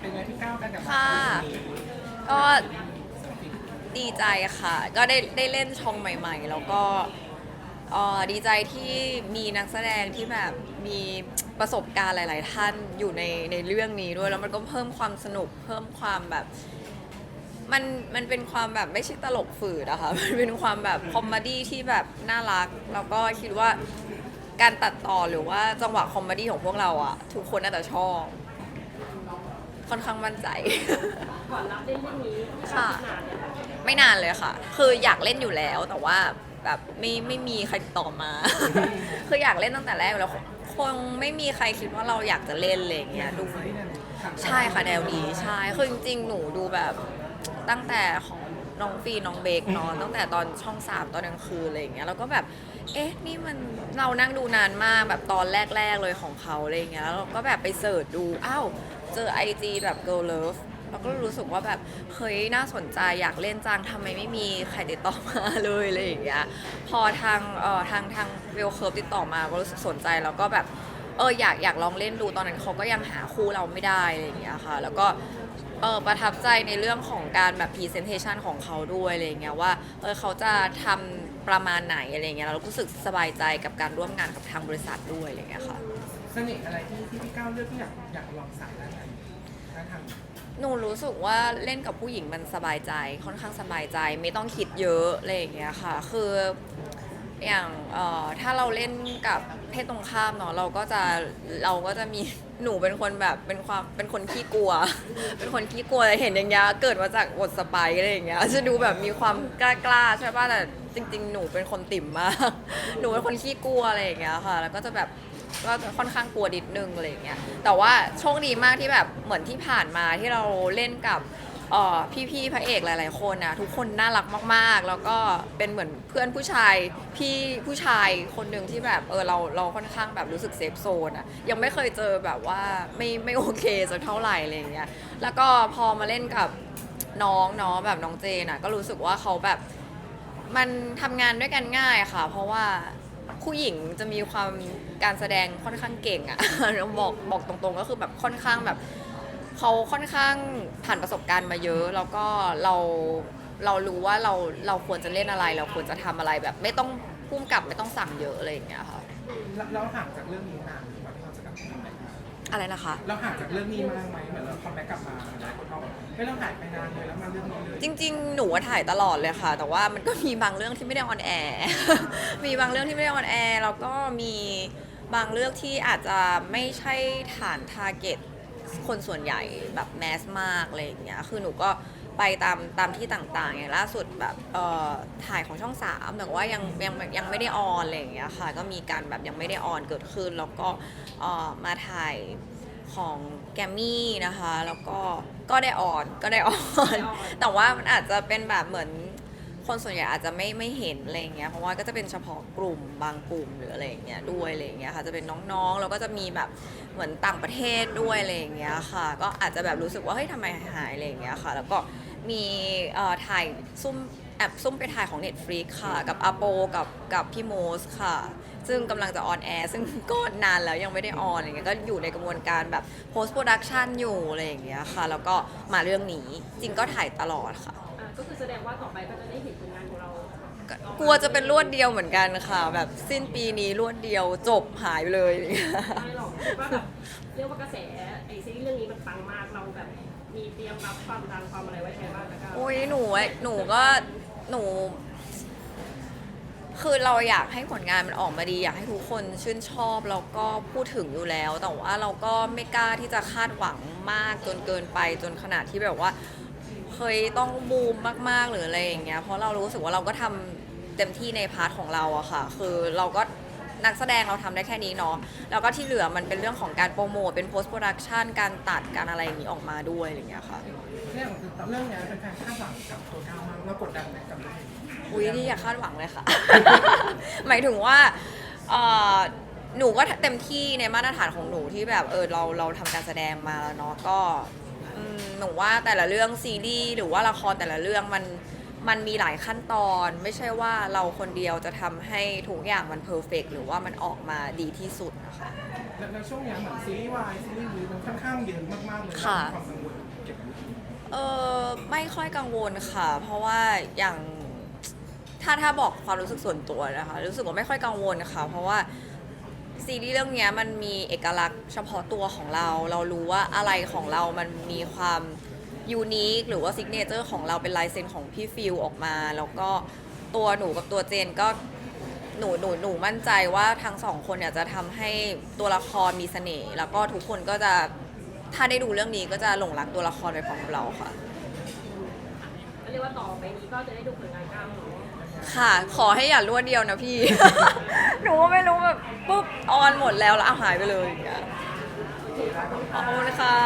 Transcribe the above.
เป็นไงพี่ก้าวกันกับค่ะ ก็ดีใจค่ะ ก็ได้ได้เล่นช่องใหม่ ๆ แล้วก็เอ่อดีใจที่มีนักแสดงที่แบบมีประสบการณ์หลาย ๆ ท่านอยู่ในในเรื่องนี้ด้วย แล้วมันก็เพิ่มความสนุกเพิ่มความแบบ มันมันเป็นความแบบไม่ใช่ตลกฝืดอะค่ะ มันเป็นความแบบคอมเมดี้ที่แบบน่ารัก แล้วก็คิดว่า การตัดต่อหรือว่าจังหวะคอมเมดี้ของพวกเราอะทุกคนน่าจะชอบ ค่อนข้างมั่นใจ ก่อนรับเล่นเรื่องนี้ค่ะ นานเนี่ยค่ะไม่นานเลยค่ะ คืออยากเล่นอยู่แล้วแต่ว่าแบบไม่ไม่มีใครติดต่อมา คืออยากเล่นตั้งแต่แรกอยู่แล้วคงไม่มีใครคิดว่าเราอยากจะเล่นอะไรอย่างเงี้ยดู ใช่ค่ะแนวนี้ใช่คือจริงๆ หนูดูแบบตั้งแต่ของ น้องฟีน้องเบคเนอะตั้งแต่ตอนช่องสามตอนกลางคืนอะไรอย่างเงี้ยแล้วก็แบบ เอ๊ะนี่มันเรานั่งดูนานมากแบบตอนแรก ๆเลยของเขาอะไรอย่างเงี้ยแล้วเราก็แบบไปเสิร์ชดูอ้าวเจอไอจีแบบ girl love เราก็รู้สึกว่าแบบเฮ้ยน่าสนใจอยากเล่นจังทำไมไม่มีใครติดต่อมาเลยอะไรอย่างเงี้ยพอทางเอ่อทางทางเวลเคิร์ฟติดต่อมาก็รู้สึกสนใจแล้วก็แบบ เอออยากอยากลองเล่นดูตอนนั้นเขาก็ยังหาคู่เราไม่ได้อะไรอย่างเงี้ยค่ะ แล้วก็เออประทับใจในเรื่องของการแบบ presentation ของเขาด้วยอะไรอย่างเงี้ยว่าเออเขาจะทำประมาณไหนอะไรอย่างเงี้ยเรารู้สึกสบายใจกับการร่วมงานกับทางบริษัทด้วยอะไรอย่างเงี้ยค่ะ เสน่ห์อะไรที่ที่พี่ก้าวเลือกที่อยากอยากลองสายด้านไหนด้านทางหนูรู้สึกว่าเล่นกับผู้หญิงมันสบายใจค่อนข้างสบายใจไม่ต้องคิดเยอะอะไรอย่างเงี้ยค่ะ คือ อย่างเอ่อถ้าเราเล่นกับเพศตรงข้ามเนาะเราก็จะเราก็จะมีหนูเป็นคนแบบเป็นความเป็นคนขี้กลัว เป็นคนขี้กลัวแต่เห็นอย่างเงี้ยเกิดมาจากบทสไปอะไรอย่างเงี้ยจะดูแบบมีความกล้าๆใช่ป่ะแต่จริง ๆ หนูเป็นคนติ่มมาก หนูเป็นคนขี้กลัวอะไรอย่างเงี้ยค่ะ แล้วก็จะแบบก็ค่อนข้างกลัวนิดนึงอะไรอย่างเงี้ยแต่ว่าโชคดีมากที่แบบเหมือนที่ผ่านมาที่เราเล่นกับ เอ่อพี่ๆพระเอกหลาย ๆ คนนะทุกคนน่ารักมากๆ แล้วก็เป็นเหมือนเพื่อนผู้ชายพี่ผู้ชายคนหนึ่งที่แบบเออเราเราค่อนข้างแบบรู้สึกเซฟโซนอะยังไม่เคยเจอแบบว่าไม่ไม่โอเคสักเท่าไหร่อะไรอย่างเงี้ยแล้วก็พอมาเล่นกับน้องเนาะแบบน้องเจนอะก็รู้สึกว่าเขาแบบมันทำงานด้วยกันง่ายค่ะ เพราะว่าผู้หญิงจะมีความการแสดงค่อนข้างเก่งอะ บอกบอกตรงๆก็คือแบบค่อนข้างแบบ เขาค่อนข้างผ่านประสบการณ์มาเยอะ แล้วก็เราเรารู้ว่าเราเราควรจะเล่นอะไร เราควรจะทำอะไรแบบ ไม่ต้องพุ่มกับไม่ต้องสั่งเยอะอะไรอย่างเงี้ยค่ะแล้วเราห่างจากเรื่องนี้นานไหมที่เราจะกลับมาทำอะไรกันอะไรนะคะ เราห่างจากเรื่องนี้มากไหมเหมือนเราคัมแบ็กกลับมาหลายคนเขาบอกไม่ต้องหายไปนานเลยแล้วมาเรื่องนี้เลยจริง ๆ หนูว่าถ่ายตลอดเลยค่ะ แต่ว่ามันก็มีบางเรื่องที่ไม่ได้ออนแอร์ มีบางเรื่องที่ไม่ได้ออนแอร์แล้วก็มีบางเรื่องที่อาจจะไม่ใช่ฐานทาร์เก็ต คนส่วนใหญ่แบบแมสมากอะไรอย่างเงี้ยคือหนูก็ไปตามตามที่ต่างๆ อย่างล่าสุดแบบเอ่อถ่ายของช่องสามแต่ว่ายังยังยังไม่ได้ออนอะไรอย่างเงี้ยค่ะ ก็มีการแบบยังไม่ได้ออนเกิดขึ้น แล้วก็เอ่อมาถ่ายของแกมมี่นะคะ แล้วก็ก็ได้ออนก็ได้ออน แต่ว่ามันอาจจะเป็นแบบเหมือน คนส่วนใหญ่อาจจะไม่ไม่เห็นอะไรเงี้ยเพราะว่าก็จะเป็นเฉพาะกลุ่มบางกลุ่มหรืออะไรเงี้ยด้วยอะไรเงี้ยค่ะจะเป็นน้องๆแล้วก็จะมีแบบเหมือนต่างประเทศด้วยอะไรเงี้ยค่ะ ก็อาจจะแบบรู้สึกว่าเฮ้ยทำไมหายอะไรเงี้ยค่ะ แล้วก็มีเอ่อถ่ายซุ่มแอบซุ่มไปถ่ายของ Netflix ค่ะ กับอาโปกับกับพี่โมสค่ะ ซึ่งกำลังจะออนแอร์ซึ่งก็นานแล้วยังไม่ได้ออนอะไรเงี้ยก็อยู่ในกระบวนการแบบ post production อยู่อะไรอย่างเงี้ยค่ะ แล้วก็มาเรื่องนี้จริงก็ถ่ายตลอดค่ะ ก็คือแสดงว่าต่อไปก็จะได้เห็นผลงานของเรา กลัวจะเป็นรวดเดียวเหมือนกันค่ะ แบบสิ้นปีนี้รวดเดียวจบหายไปเลย ไม่หรอกคิดว่าแบบเรียกว่ากระแสไอซีรีส์เรื่องนี้มันปังมากเราแบบ มีเตรียมรับความดังความอะไรไว้ใช้บ้างนะคะโอ้ยหนูอะหนูก็หนู คือเราอยากให้ผลงานมันออกมาดี อยากให้ทุกคนชื่นชอบแล้วก็พูดถึงอยู่แล้ว แต่ว่าเราก็ไม่กล้าที่จะคาดหวังมากจนเกินไปจนขนาดที่แบบว่า เคยต้องบูมมากๆหรืออะไรอย่างเงี้ยเพราะเรารู้สึกว่าเราก็ทำเต็มที่ในพาร์ทของเราอะค่ะ คือเราก็นักแสดงเราทำได้แค่นี้เนาะแล้วก็ที่เหลือมันเป็นเรื่องของการโปรโมทเป็น post production การตัดการอะไรอย่างนี้ออกมาด้วยอะไรอย่างเงี้ยค่ะ เรื่องคือเรื่องเนี้ยเป็นแฟนคาดหวังกับตัวก้าวมากเรากดดันไหมกับเรื่องนี้อุ้ยนี่อย่าคาดหวังเลยค่ะ หมายถึงว่าเอ่อหนูก็เต็มที่ในมาตรฐานของหนูที่แบบเออเราเราทำการแสดงมาแล้วเนาะก็อืม หนูว่าแต่ละเรื่องซีรีส์หรือว่าละครแต่ละเรื่องมันมันมีหลายขั้นตอน ไม่ใช่ว่าเราคนเดียวจะทำให้ทุกอย่างมันเพอร์เฟกหรือว่ามันออกมาดีที่สุดนะคะ แล้วแล้วช่วงเนี้ยเหมือนซีรีส์วายซีรีส์วีมันค่อนข้างเยอะมากๆเลยค่ะมีความกังวลเก็บไว้เออไม่ค่อยกังวลค่ะ เพราะว่าอย่างถ้าถ้าบอกความรู้สึกส่วนตัวนะคะ รู้สึกว่าไม่ค่อยกังวลค่ะ เพราะว่า ซีรีส์เรื่องเนี้ยมันมีเอกลักษณ์เฉพาะตัวของเรา เรารู้ว่าอะไรของเรามันมีความยูนิคหรือว่าซิกเนเจอร์ของเราเป็นลายเซ็นของพี่ฟิลออกมา แล้วก็ตัวหนูกับตัวเจนก็หนูหนูหนูมั่นใจว่าทั้งสองคนเนี่ยจะทำให้ตัวละครมีเสน่ห์แล้วก็ทุกคนก็จะถ้าได้ดูเรื่องนี้ก็จะหลงรักตัวละครไปพร้อมกับเราค่ะ ก็เรียกว่าต่อไปนี้ก็จะได้ดูผลงานก้าวเนาะค่ะ ขอให้อย่ารวดเดียวนะพี่ หนูก็ไม่รู้แบบปุ๊บออนหมดแล้วแล้วเอาหายไปเลยอย่างเงี้ยขอบคุณค่ะ